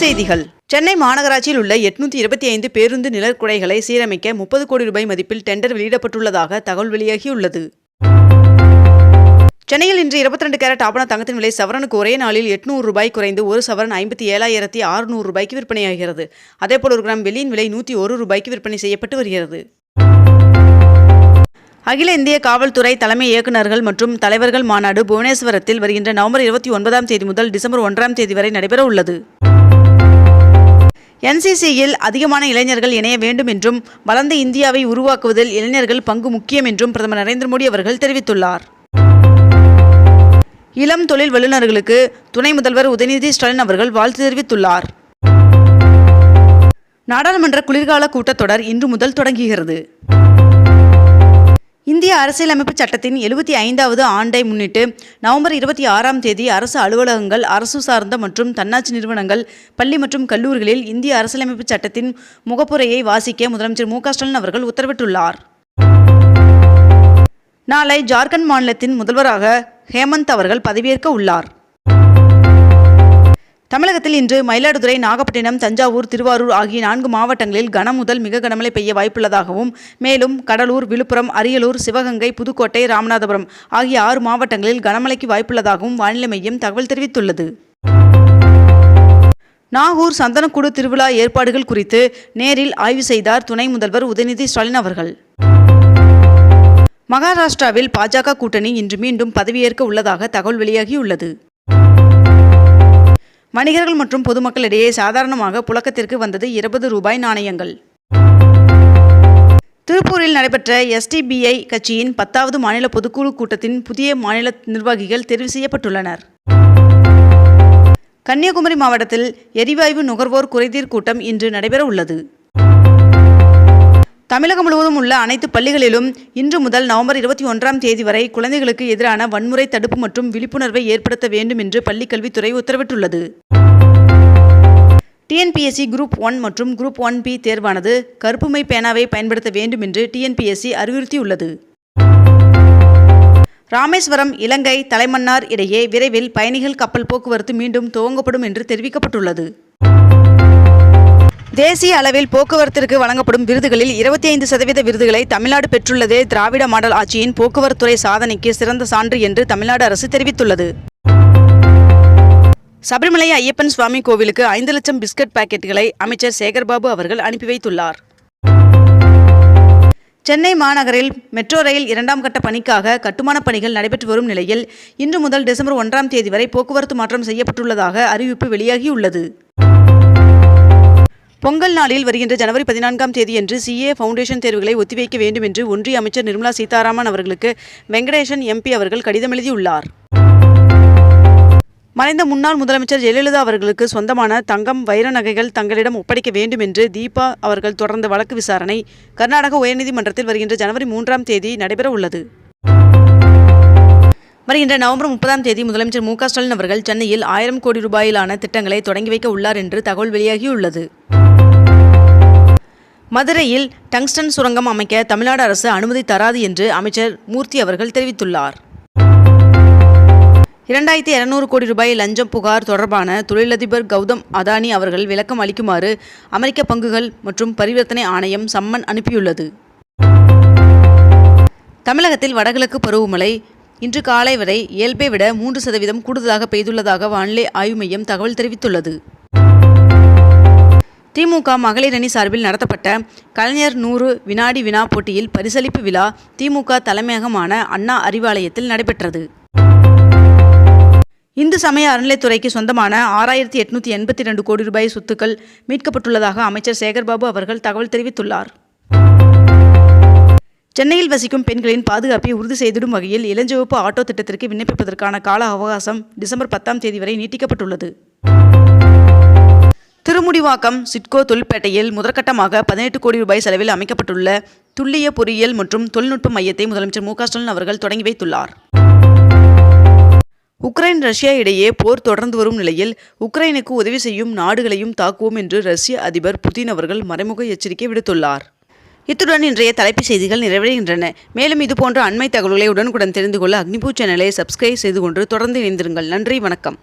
செய்திகள். சென்னை மாநகராட்சியில் உள்ள எட்நூத்தி இருபத்தி ஐந்து பேருந்து நிழற்குடைகளை சீரமைக்க முப்பது கோடி ரூபாய் மதிப்பில் டெண்டர் வெளியிடப்பட்டுள்ளதாக தகவல் வெளியாகியுள்ளது. சென்னையில் இன்று 22 கேரட் ஆபண தங்கத்தின் விலை சவரனுக்கு ஒரே நாளில் எட்நூறு ரூபாய் குறைந்து ஒரு சவரன் ஐம்பத்தி ஏழாயிரத்தி அறுநூறு ரூபாய்க்கு விற்பனையாகிறது. அதேபோல் ஒரு கிராம் வெள்ளியின் விலை நூற்றி ஒரு ரூபாய்க்கு விற்பனை செய்யப்பட்டு வருகிறது. அகில இந்திய காவல்துறை தலைமை இயக்குநர்கள் மற்றும் தலைவர்கள் மாநாடு புவனேஸ்வரத்தில் வருகின்ற நவம்பர் இருபத்தி ஒன்பதாம் தேதி முதல் டிசம்பர் ஒன்றாம் தேதி வரை நடைபெற உள்ளது என்சிசியில் அதிகமான இளைஞர்கள் இணைய வேண்டும் என்றும் வளர்ந்த இந்தியாவை உருவாக்குவதில் இளைஞர்கள் பங்கு முக்கியம் என்றும் பிரதமர் நரேந்திர மோடி அவர்கள் தெரிவித்துள்ளார். இளம் தொழில் வல்லுநர்களுக்கு துணை முதல்வர் உதயநிதி ஸ்டாலின் அவர்கள் வாழ்த்து தெரிவித்துள்ளார். நாடாளுமன்ற குளிர்கால கூட்டத்தொடர் இன்று முதல் தொடங்குகிறது. இந்திய அரசியலமைப்பு சட்டத்தின் எழுபத்தி ஐந்தாவது ஆண்டை முன்னிட்டு நவம்பர் இருபத்தி ஆறாம் தேதி அரசு அலுவலகங்கள் அரசு சார்ந்த மற்றும் தன்னாட்சி நிறுவனங்கள் பள்ளி மற்றும் கல்லூரிகளில் இந்திய அரசியலமைப்பு சட்டத்தின் முகப்புரையை வாசிக்க முதலமைச்சர் மு ஸ்டாலின் அவர்கள் உத்தரவிட்டுள்ளார். நாளை ஜார்க்கண்ட் மாநிலத்தின் முதல்வராக ஹேமந்த் அவர்கள் பதவியேற்க உள்ளார். தமிழகத்தில் இன்று மயிலாடுதுறை நாகப்பட்டினம் தஞ்சாவூர் திருவாரூர் ஆகிய நான்கு மாவட்டங்களில் கனம் முதல் மிக கனமழை பெய்ய வாய்ப்புள்ளதாகவும் மேலும் கடலூர் விழுப்புரம் அரியலூர் சிவகங்கை புதுக்கோட்டை ராமநாதபுரம் ஆகிய ஆறு மாவட்டங்களில் கனமழைக்கு வாய்ப்புள்ளதாகவும் வானிலை மையம் தகவல் தெரிவித்துள்ளது. நாகூர் சந்தனக்கூடு திருவிழா ஏற்பாடுகள் குறித்து நேரில் ஆய்வு செய்தார் துணை முதல்வர் உதயநிதி ஸ்டாலின் அவர்கள். மகாராஷ்டிராவில் பாஜக கூட்டணி இன்று மீண்டும் பதவியேற்க உள்ளதாக தகவல் வெளியாகியுள்ளது. வணிகர்கள் மற்றும் பொதுமக்களிடையே சாதாரணமாக புழக்கத்திற்கு வந்தது இருபது ரூபாய் நாணயங்கள். திருப்பூரில் நடைபெற்ற எஸ்டிபிஐ கட்சியின் பத்தாவது மாநில பொதுக்குழு கூட்டத்தின் புதிய மாநில நிர்வாகிகள் தெரிவு செய்யப்பட்டுள்ளனர். கன்னியாகுமரி மாவட்டத்தில் எரிவாயு நுகர்வோர் குறைதீர் கூட்டம் இன்று நடைபெற உள்ளது தமிழகம் முழுவதும் உள்ள அனைத்து பள்ளிகளிலும் இன்று முதல் நவம்பர் இருபத்தி ஒன்றாம் தேதி வரை குழந்தைகளுக்கு எதிரான வன்முறை தடுப்பு மற்றும் விழிப்புணர்வை ஏற்படுத்த வேண்டும் என்று பள்ளிக்கல்வித்துறை உத்தரவிட்டுள்ளது. டிஎன்பிஎஸ்சி குரூப் ஒன் மற்றும் குரூப் ஒன் பி தேர்வானது கருப்புமை பேனாவை பயன்படுத்த வேண்டும் என்று டிஎன்பிஎஸ்சி அறிவுறுத்தியுள்ளது. ராமேஸ்வரம் இலங்கை தலைமன்னார் இடையே விரைவில் பயணிகள் கப்பல் போக்குவரத்து மீண்டும் துவங்கப்படும் என்று தெரிவிக்கப்பட்டுள்ளது. தேசிய அளவில் போக்குவரத்திற்கு வழங்கப்படும் விருதுகளில் இருபத்தி ஐந்து சதவீத விருதுகளை தமிழ்நாடு பெற்றுள்ளதே திராவிட மாடல் ஆட்சியின் போக்குவரத்துறை சாதனைக்கு சிறந்த சான்று என்று தமிழ்நாடு அரசு தெரிவித்துள்ளது. சபரிமலை ஐயப்பன் சுவாமி கோவிலுக்கு ஐந்து லட்சம் பிஸ்கட் பாக்கெட்டுகளை அமைச்சர் சேகர்பாபு அவர்கள் அனுப்பி வைத்துள்ளார். சென்னை மாநகரில் மெட்ரோ ரயில் இரண்டாம் கட்ட பணிக்காக கட்டுமானப் பணிகள் நடைபெற்று வரும் நிலையில் இன்று முதல் டிசம்பர் ஒன்றாம் தேதி வரை போக்குவரத்து மாற்றம் செய்யப்பட்டுள்ளதாக அறிவிப்பு வெளியாகியுள்ளது. பொங்கல் நாளில் வருகின்ற ஜனவரி பதினான்காம் தேதியன்று சிஏ ஃபவுண்டேஷன் தேர்வுகளை ஒத்திவைக்க வேண்டும் என்று ஒன்றிய அமைச்சர் நிர்மலா சீதாராமன் அவர்களுக்கு வெங்கடேசன் எம்பி அவர்கள் கடிதம் எழுதியுள்ளார். மறைந்த முன்னாள் முதலமைச்சர் ஜெயலலிதா அவர்களுக்கு சொந்தமான தங்கம் வைர நகைகள் தங்களிடம் ஒப்படைக்க வேண்டும் என்று தீபா அவர்கள் தொடர்ந்த வழக்கு விசாரணை கர்நாடக உயர்நீதிமன்றத்தில் வருகின்ற ஜனவரி மூன்றாம் தேதி நடைபெற உள்ளது. வருகின்ற நவம்பர் முப்பதாம் தேதி முதலமைச்சர் மு க ஸ்டாலின் அவர்கள் சென்னையில் ஆயிரம் கோடி ரூபாயிலான திட்டங்களை தொடங்கி வைக்க உள்ளார் என்று தகவல் வெளியாகியுள்ளது. மதுரையில் டங்ஸ்டன் சுரங்கம் அமைக்க தமிழ்நாடு அரசு அனுமதி தராது என்று அமைச்சர் மூர்த்தி அவர்கள் தெரிவித்துள்ளார். இரண்டாயிரத்தி இருநூறு கோடி ரூபாய் லஞ்சம் புகார் தொடர்பான தொழிலதிபர் கௌதம் அதானி அவர்கள் விளக்கம் அளிக்குமாறு அமெரிக்க பங்குகள் மற்றும் பரிவர்த்தனை ஆணையம் சம்மன் அனுப்பியுள்ளது. தமிழகத்தில் வடகிழக்கு பருவமழை இன்று காலை வரை இயல்பை விட மூன்று சதவீதம் கூடுதலாக பெய்துள்ளதாக வானிலை ஆய்வு மையம் தகவல் தெரிவித்துள்ளது. திமுக மகளிர் அணி சார்பில் நடத்தப்பட்ட கலைஞர் நூறு வினாடி வினா போட்டியில் பரிசளிப்பு விழா திமுக தலைமையகமான அண்ணா அறிவாலயத்தில் நடைபெற்றது. இந்து சமய அறநிலைத்துறைக்கு சொந்தமான ஆறாயிரத்தி எட்நூத்தி எண்பத்தி ரெண்டு கோடி ரூபாய் சொத்துக்கள் மீட்கப்பட்டுள்ளதாக அமைச்சர் சேகர்பாபு அவர்கள் தகவல் தெரிவித்துள்ளார். சென்னையில் வசிக்கும் பெண்களின் பாதுகாப்பை உறுதி செய்திடும் வகையில் இளஞ்சிவப்பு ஆட்டோ திட்டத்திற்கு விண்ணப்பிப்பதற்கான கால அவகாசம் டிசம்பர் பத்தாம் தேதி வரை நீட்டிக்கப்பட்டுள்ளது. திருமுடிவாக்கம் சிட்கோ தொழிற்பேட்டையில் முதற்கட்டமாக பதினெட்டு கோடி ரூபாய் செலவில் அமைக்கப்பட்டுள்ள துல்லிய பொறியியல் மற்றும் தொழில்நுட்ப மையத்தை முதலமைச்சர் மு ஸ்டாலின் அவர்கள் தொடங்கி வைத்துள்ளார். உக்ரைன் ரஷ்யா இடையே போர் தொடர்ந்து வரும் நிலையில் உக்ரைனுக்கு உதவி செய்யும் நாடுகளையும் தாக்குவோம் என்று ரஷ்ய அதிபர் புதின் அவர்கள் மறைமுக எச்சரிக்கை விடுத்துள்ளார். இத்துடன் இன்றைய தலைப்புச் செய்திகள் நிறைவடைகின்றன. மேலும் இதுபோன்ற அண்மை தகவல்களை உடனுக்குடன் தெரிந்து கொள்ள அக்னிபூ சேனலை சப்ஸ்கிரைப் செய்து கொண்டு தொடர்ந்து இணைந்திருங்கள். நன்றி வணக்கம்.